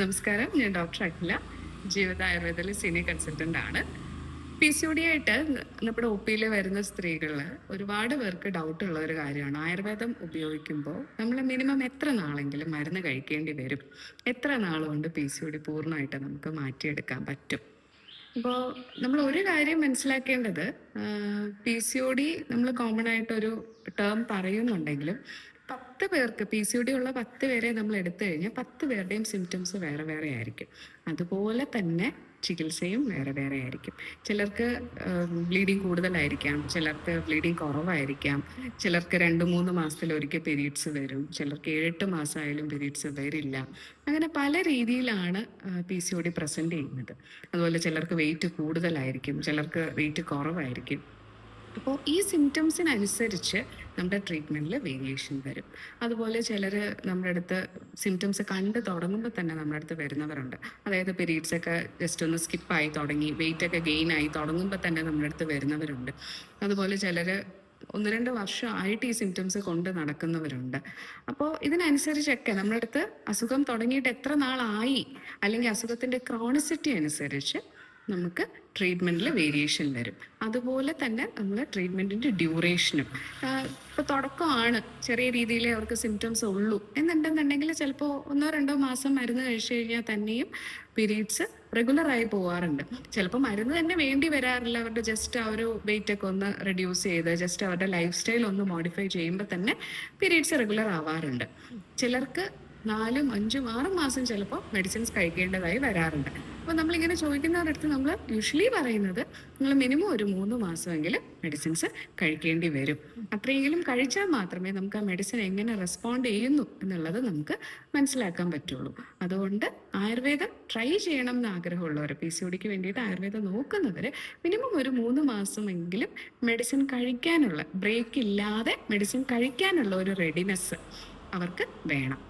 നമസ്കാരം. ഞാൻ ഡോക്ടർ അഖില ജീവിത ആയുർവേദയിലെ സീനിയർ കൺസൾട്ടന്റ് ആണ്. പി സി ഒ ഡി ആയിട്ട് നമ്മുടെ ഒ പിയിൽ വരുന്ന സ്ത്രീകളിൽ ഒരുപാട് പേർക്ക് ഡൗട്ട് ഉള്ള ഒരു കാര്യമാണ്. ആയുർവേദം ഉപയോഗിക്കുമ്പോൾ നമ്മൾ മിനിമം എത്ര നാളെങ്കിലും മരുന്ന് കഴിക്കേണ്ടി വരും? എത്ര നാളുകൊണ്ട് കൊണ്ട് പി സി ഒ ഡി പൂർണമായിട്ട് നമുക്ക് മാറ്റിയെടുക്കാൻ പറ്റും? അപ്പോൾ നമ്മൾ ഒരു കാര്യം മനസ്സിലാക്കേണ്ടത് പി സി ഒ ഡി നമ്മൾ കോമൺ ആയിട്ടൊരു ടേം പറയുന്നുണ്ടെങ്കിലും പത്ത് പേർക്ക് പി സി ഡി ഉള്ള പത്ത് പേരെ നമ്മൾ എടുത്തു കഴിഞ്ഞാൽ പത്ത് പേരുടെയും സിംറ്റംസ് വേറെ വേറെ ആയിരിക്കും. അതുപോലെ തന്നെ ചികിത്സയും വേറെ വേറെ ആയിരിക്കും. ചിലർക്ക് ബ്ലീഡിങ് കൂടുതലായിരിക്കാം. ചിലർക്ക് ബ്ലീഡിങ് കുറവായിരിക്കാം. ചിലർക്ക് രണ്ട് മൂന്ന് മാസത്തിലൊരിക്കൽ പീരീഡ്സ് വരും. ചിലർക്ക് ഏഴെട്ട് മാസമായാലും പീരീഡ്സ് വരില്ല. അങ്ങനെ പല രീതിയിലാണ് P C O D present ചെയ്യുന്നത്. അതുപോലെ ചിലർക്ക് വെയിറ്റ് കൂടുതലായിരിക്കും. ചിലർക്ക് വെയിറ്റ് കുറവായിരിക്കും. അപ്പോൾ ഈ സിംറ്റംസിനനുസരിച്ച് നമ്മുടെ ട്രീറ്റ്മെന്റിൽ വേരിയേഷൻ വരും. അതുപോലെ ചിലർ നമ്മുടെ അടുത്ത് സിംറ്റംസ് കണ്ട് തുടങ്ങുമ്പോൾ തന്നെ നമ്മുടെ അടുത്ത് വരുന്നവരുണ്ട്. അതായത് പീരീഡ്സ് ഒക്കെ ജസ്റ്റ് ഒന്ന് സ്കിപ്പായി തുടങ്ങി വെയിറ്റ് ഒക്കെ ഗെയിൻ ആയി തുടങ്ങുമ്പോൾ തന്നെ നമ്മുടെ അടുത്ത് വരുന്നവരുണ്ട്. അതുപോലെ ചിലർ ഒന്ന് രണ്ട് വർഷമായിട്ട് ഈ സിംറ്റംസ് കൊണ്ട് നടക്കുന്നവരുണ്ട്. അപ്പോൾ ഇതിനനുസരിച്ചൊക്കെ നമ്മുടെ അടുത്ത് അസുഖം തുടങ്ങിയിട്ട് എത്ര നാളായി? അല്ലെങ്കിൽ അസുഖത്തിന്റെ ക്രോണിസിറ്റി അനുസരിച്ച് നമുക്ക് ട്രീറ്റ്മെന്റിൽ വേരിയേഷൻ വരും. അതുപോലെ തന്നെ നമ്മൾ ട്രീറ്റ്മെന്റിന്റെ ഡ്യൂറേഷനും ഇപ്പോൾ തുടക്കമാണ്. ചെറിയ രീതിയിൽ അവർക്ക് സിംറ്റംസ് ഉള്ളൂ. എന്നുണ്ടെന്നുണ്ടെങ്കിൽ ചിലപ്പോൾ ഒന്നോ രണ്ടോ മാസം മരുന്ന് കഴിച്ചു കഴിഞ്ഞാൽ തന്നെയും പീരീഡ്സ് റെഗുലറായി പോവാറുണ്ട്. ചിലപ്പോൾ മരുന്ന് തന്നെ വേണ്ടി വരാറില്ല. അവരുടെ ജസ്റ്റ് ആ ഒരു വെയിറ്റ് ഒക്കെ ഒന്ന് റെഡ്യൂസ് ചെയ്ത് ജസ്റ്റ് അവരുടെ ലൈഫ് സ്റ്റൈൽ ഒന്ന് മോഡിഫൈ ചെയ്യുമ്പോൾ തന്നെ പീരീഡ്സ് റെഗുലർ ആവാറുണ്ട്. ചിലർക്ക് നാലും അഞ്ചും ആറും മാസം ചിലപ്പോൾ മെഡിസിൻസ് കഴിക്കേണ്ടതായി വരാറുണ്ട്. അപ്പോൾ നമ്മളിങ്ങനെ ചോദിക്കുന്നവരുടെ അടുത്ത് നമ്മൾ യൂഷ്വലി പറയുന്നത് നിങ്ങൾ മിനിമം ഒരു മൂന്ന് മാസമെങ്കിലും മെഡിസിൻസ് കഴിക്കേണ്ടി വരും. അത്രയെങ്കിലും കഴിച്ചാൽ മാത്രമേ നമുക്ക് ആ മെഡിസിൻ എങ്ങനെ റെസ്പോണ്ട് ചെയ്യുന്നു എന്നുള്ളത് നമുക്ക് മനസ്സിലാക്കാൻ പറ്റുള്ളൂ. അതുകൊണ്ട് ആയുർവേദം ട്രൈ ചെയ്യണം എന്ന് ആഗ്രഹമുള്ളവർ പി സി ഒടിക്ക് വേണ്ടിയിട്ട് ആയുർവേദം നോക്കുന്നവർ മിനിമം ഒരു മൂന്ന് മാസമെങ്കിലും മെഡിസിൻ കഴിക്കാനുള്ള ബ്രേക്ക് ഇല്ലാതെ മെഡിസിൻ കഴിക്കാനുള്ള ഒരു റെഡിനെസ് അവർക്ക് വേണം.